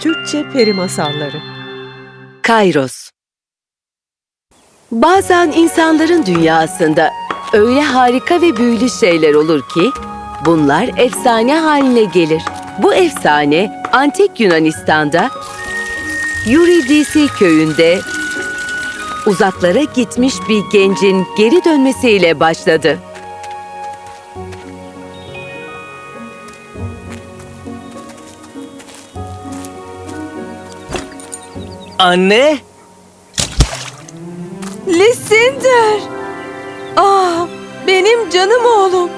Türkçe Peri Masalları Kairos Bazen insanların dünyasında öyle harika ve büyülü şeyler olur ki bunlar efsane haline gelir. Bu efsane antik Yunanistan'da Eurydice köyünde uzaklara gitmiş bir gencin geri dönmesiyle başladı. Anne, Lysander! Ah, benim canım oğlum.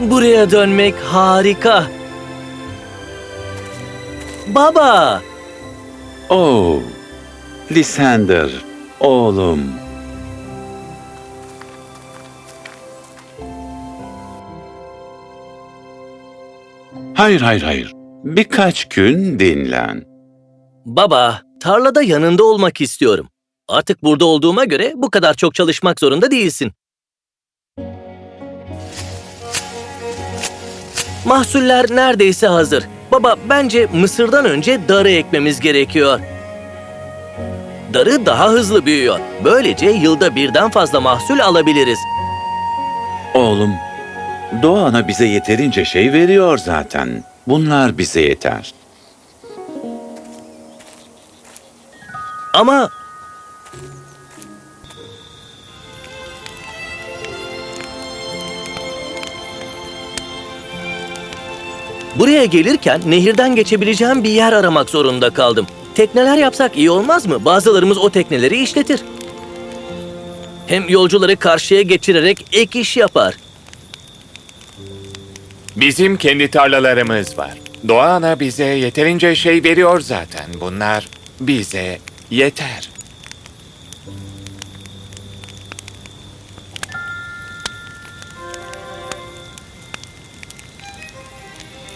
buraya dönmek harika. Baba, Oh, Lysander, oğlum. Hayır, hayır, hayır. Birkaç gün dinlen. baba, tarlada yanında olmak istiyorum. Artık burada olduğuma göre bu kadar çok çalışmak zorunda değilsin. Mahsuller neredeyse hazır. Baba, bence mısırdan önce darı ekmemiz gerekiyor. Darı daha hızlı büyüyor. Böylece yılda birden fazla mahsul alabiliriz. Oğlum, Doğa Ana bize yeterince şey veriyor zaten. Bunlar bize yeter. Ama Buraya gelirken nehirden geçebileceğim bir yer aramak zorunda kaldım. Tekneler yapsak iyi olmaz mı? Bazılarımız o tekneleri işletir. Hem yolcuları karşıya geçirerek ek iş yapar. Bizim kendi tarlalarımız var. Doğa Ana bize yeterince şey veriyor zaten. Bunlar bize yeter.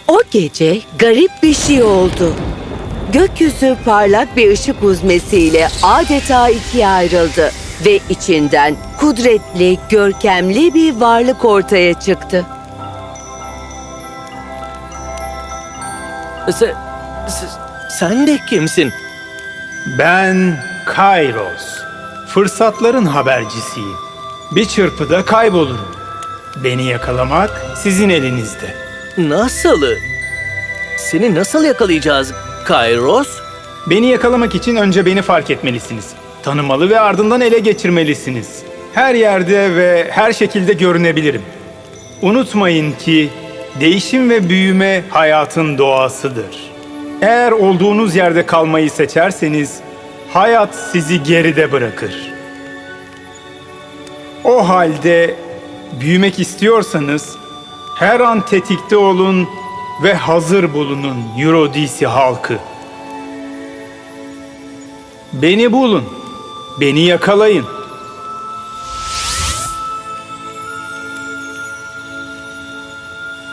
O gece garip bir şey oldu. Gökyüzü parlak bir ışık huzmesiyle adeta ikiye ayrıldı ve içinden kudretli, görkemli bir varlık ortaya çıktı. Sen, sen de kimsin? Ben Kairos. Fırsatların habercisiyim. Bir çırpıda kaybolurum. Beni yakalamak sizin elinizde. Nasıl? Seni nasıl yakalayacağız? Kairos? Beni yakalamak için önce beni fark etmelisiniz. Tanımalı ve ardından ele geçirmelisiniz. Her yerde ve her şekilde görünebilirim. Unutmayın ki değişim ve büyüme hayatın doğasıdır. Eğer olduğunuz yerde kalmayı seçerseniz hayat sizi geride bırakır. O halde büyümek istiyorsanız her an tetikte olun ve hazır bulunun Eurodisi halkı. Beni bulun, beni yakalayın.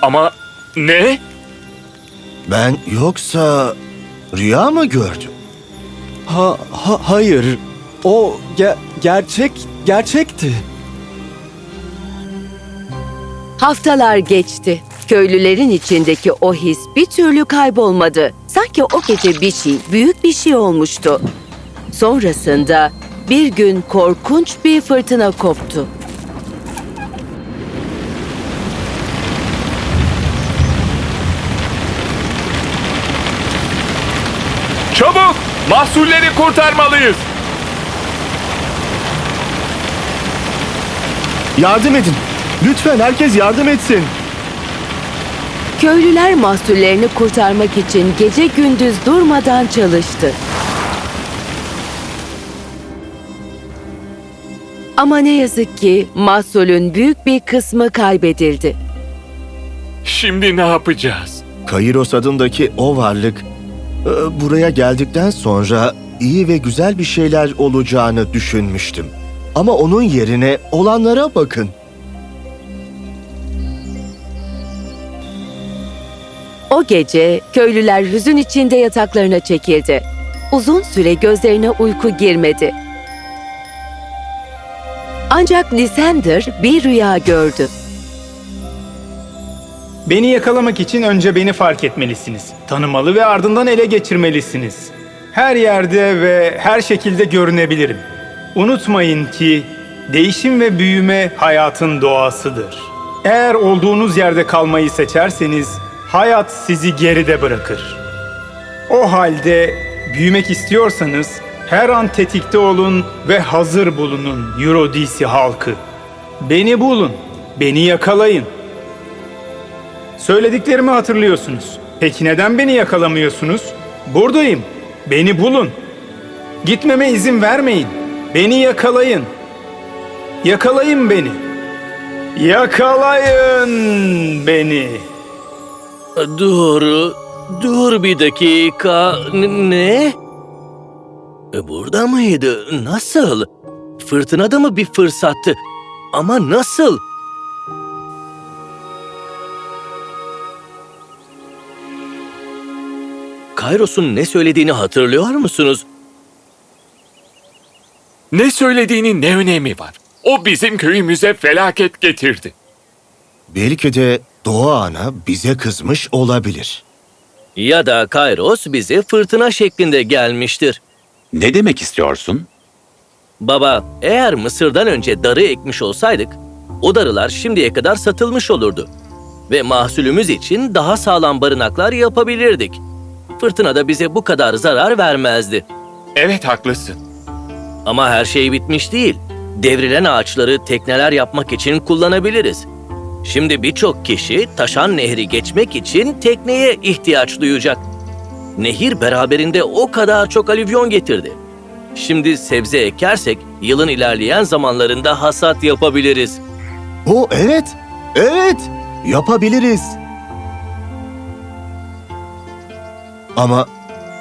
Ama ne? Ben yoksa rüya mı gördüm? Ha, ha hayır. O ge- gerçek gerçekti. Haftalar geçti. Köylülerin içindeki o his bir türlü kaybolmadı. Sanki o gece bir şey, büyük bir şey olmuştu. Sonrasında bir gün korkunç bir fırtına koptu. Mahsulleri kurtarmalıyız. Yardım edin. Lütfen herkes yardım etsin. Köylüler mahsullerini kurtarmak için gece gündüz durmadan çalıştı. Ama ne yazık ki mahsulün büyük bir kısmı kaybedildi. Şimdi ne yapacağız? Kairos adındaki o varlık buraya geldikten sonra iyi ve güzel bir şeyler olacağını düşünmüştüm. Ama onun yerine olanlara bakın. O gece köylüler hüzün içinde yataklarına çekildi. Uzun süre gözlerine uyku girmedi. Ancak Lysander bir rüya gördü. Beni yakalamak için önce beni fark etmelisiniz. Tanımalı ve ardından ele geçirmelisiniz. Her yerde ve her şekilde görünebilirim. Unutmayın ki değişim ve büyüme hayatın doğasıdır. Eğer olduğunuz yerde kalmayı seçerseniz hayat sizi geride bırakır. O halde büyümek istiyorsanız her an tetikte olun ve hazır bulunun Eurodisi halkı. Beni bulun, beni yakalayın. Söylediklerimi hatırlıyorsunuz. Peki neden beni yakalamıyorsunuz? Buradayım. Beni bulun. Gitmeme izin vermeyin. Beni yakalayın. Yakalayın beni. Yakalayın beni. Dur, dur bir dakika. Ne? E, Burada mıydı? Nasıl? Fırtınada mı bir fırsattı? Ama nasıl? Kairos'un ne söylediğini hatırlıyor musunuz? Ne söylediğinin ne önemi var? O bizim köyümüze felaket getirdi. Belki de Doğa Ana bize kızmış olabilir. Ya da Kairos bize fırtına şeklinde gelmiştir. Ne demek istiyorsun? Baba, eğer Mısır'dan önce darı ekmiş olsaydık, o darılar şimdiye kadar satılmış olurdu. Ve mahsulümüz için daha sağlam barınaklar yapabilirdik. Fırtına da bize bu kadar zarar vermezdi. Evet haklısın. Ama her şey bitmiş değil. Devrilen ağaçları tekneler yapmak için kullanabiliriz. Şimdi birçok kişi taşan nehri geçmek için tekneye ihtiyaç duyacak. Nehir beraberinde o kadar çok alüvyon getirdi. Şimdi sebze ekersek yılın ilerleyen zamanlarında hasat yapabiliriz. O evet, evet yapabiliriz. Ama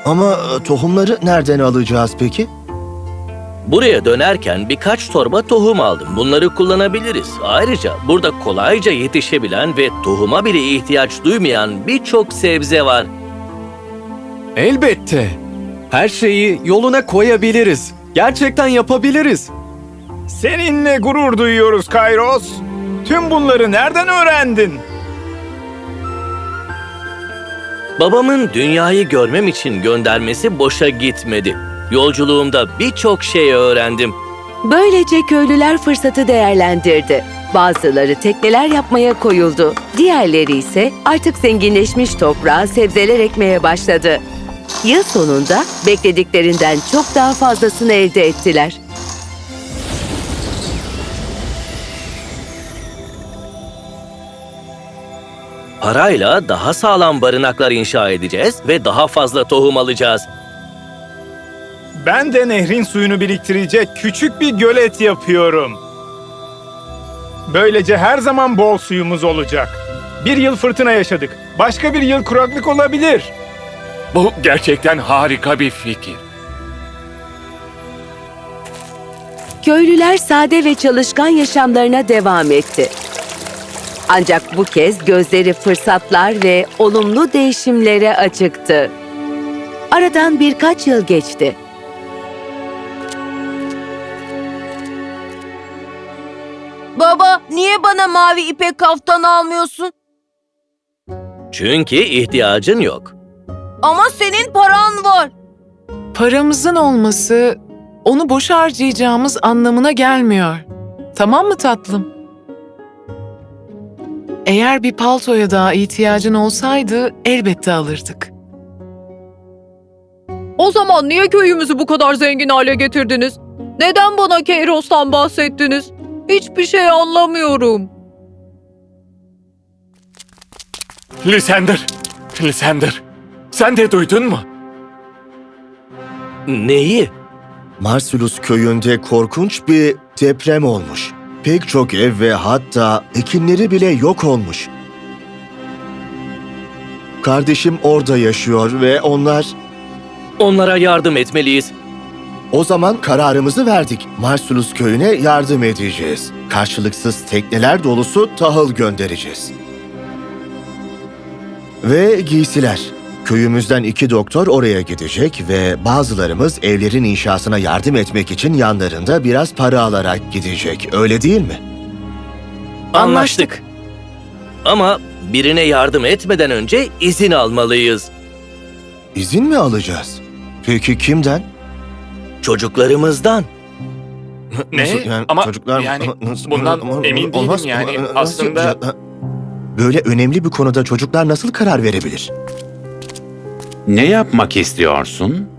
ama e, tohumları nereden alacağız peki? Buraya dönerken birkaç torba tohum aldım. Bunları kullanabiliriz. Ayrıca burada kolayca yetişebilen ve tohuma bile ihtiyaç duymayan birçok sebze var. Elbette. Her şeyi yoluna koyabiliriz. Gerçekten yapabiliriz. Seninle gurur duyuyoruz Kairos. Tüm bunları nereden öğrendin? Babamın dünyayı görmem için göndermesi boşa gitmedi. Yolculuğumda birçok şey öğrendim. Böylece köylüler fırsatı değerlendirdi. Bazıları tekneler yapmaya koyuldu. Diğerleri ise artık zenginleşmiş toprağa sebzeler ekmeye başladı. Yıl sonunda beklediklerinden çok daha fazlasını elde ettiler. Parayla daha sağlam barınaklar inşa edeceğiz ve daha fazla tohum alacağız. Ben de nehrin suyunu biriktirecek küçük bir gölet yapıyorum. Böylece her zaman bol suyumuz olacak. Bir yıl fırtına yaşadık. Başka bir yıl kuraklık olabilir. Bu gerçekten harika bir fikir. Köylüler sade ve çalışkan yaşamlarına devam etti. Ancak bu kez gözleri fırsatlar ve olumlu değişimlere açıktı. Aradan birkaç yıl geçti. Baba niye bana mavi ipek kaftan almıyorsun? Çünkü ihtiyacın yok. Ama senin paran var. Paramızın olması onu boş harcayacağımız anlamına gelmiyor. Tamam mı tatlım? Eğer bir paltoya daha ihtiyacın olsaydı elbette alırdık. O zaman niye köyümüzü bu kadar zengin hale getirdiniz? Neden bana Keiros'tan bahsettiniz? Hiçbir şey anlamıyorum. Lysander, Lysander. Sen de duydun mu? Neyi? Marsulus köyünde korkunç bir deprem olmuş. Pek çok ev ve hatta ekinleri bile yok olmuş. Kardeşim orada yaşıyor ve onlar Onlara yardım etmeliyiz. O zaman kararımızı verdik. Marsulus köyüne yardım edeceğiz. Karşılıksız tekneler dolusu tahıl göndereceğiz. Ve giysiler. Köyümüzden iki doktor oraya gidecek ve bazılarımız evlerin inşasına yardım etmek için yanlarında biraz para alarak gidecek. Öyle değil mi? Anlaştık. Ama Birine yardım etmeden önce izin almalıyız. İzin mi alacağız? Peki kimden? Çocuklarımızdan. Ne? Nasıl yani Ama çocuklar yani nasıl- bundan emin değilim olmaz. yani. Aslında-? Böyle önemli bir konuda çocuklar nasıl karar verebilir? Ne yapmak istiyorsun?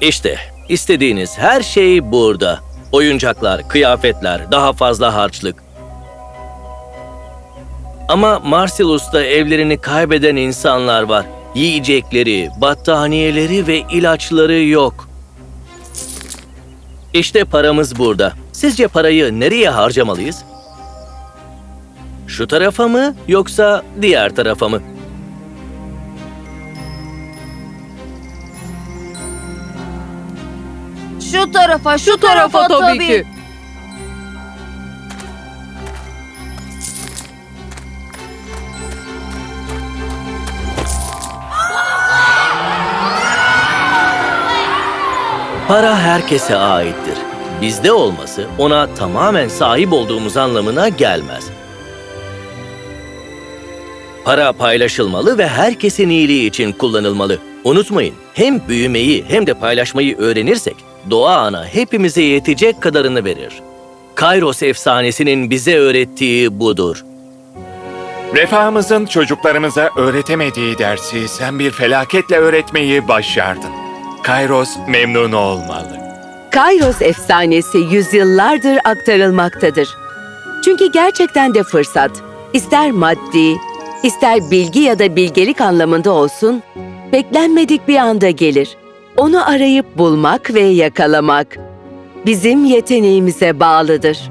İşte istediğiniz her şey burada. Oyuncaklar, kıyafetler, daha fazla harçlık. Ama Marcellus'ta evlerini kaybeden insanlar var. Yiyecekleri, battaniyeleri ve ilaçları yok. İşte paramız burada. Sizce parayı nereye harcamalıyız? Şu tarafa mı yoksa diğer tarafa mı? Şu tarafa, şu, Şu tarafa tabii ki. Para herkese aittir. Bizde olması ona tamamen sahip olduğumuz anlamına gelmez. Para paylaşılmalı ve herkesin iyiliği için kullanılmalı. Unutmayın, hem büyümeyi hem de paylaşmayı öğrenirsek doğa ana hepimize yetecek kadarını verir. Kairos efsanesinin bize öğrettiği budur. Refahımızın çocuklarımıza öğretemediği dersi sen bir felaketle öğretmeyi başardın. Kairos memnun olmalı. Kairos efsanesi yüzyıllardır aktarılmaktadır. Çünkü gerçekten de fırsat, ister maddi, ister bilgi ya da bilgelik anlamında olsun, beklenmedik bir anda gelir. Onu arayıp bulmak ve yakalamak bizim yeteneğimize bağlıdır.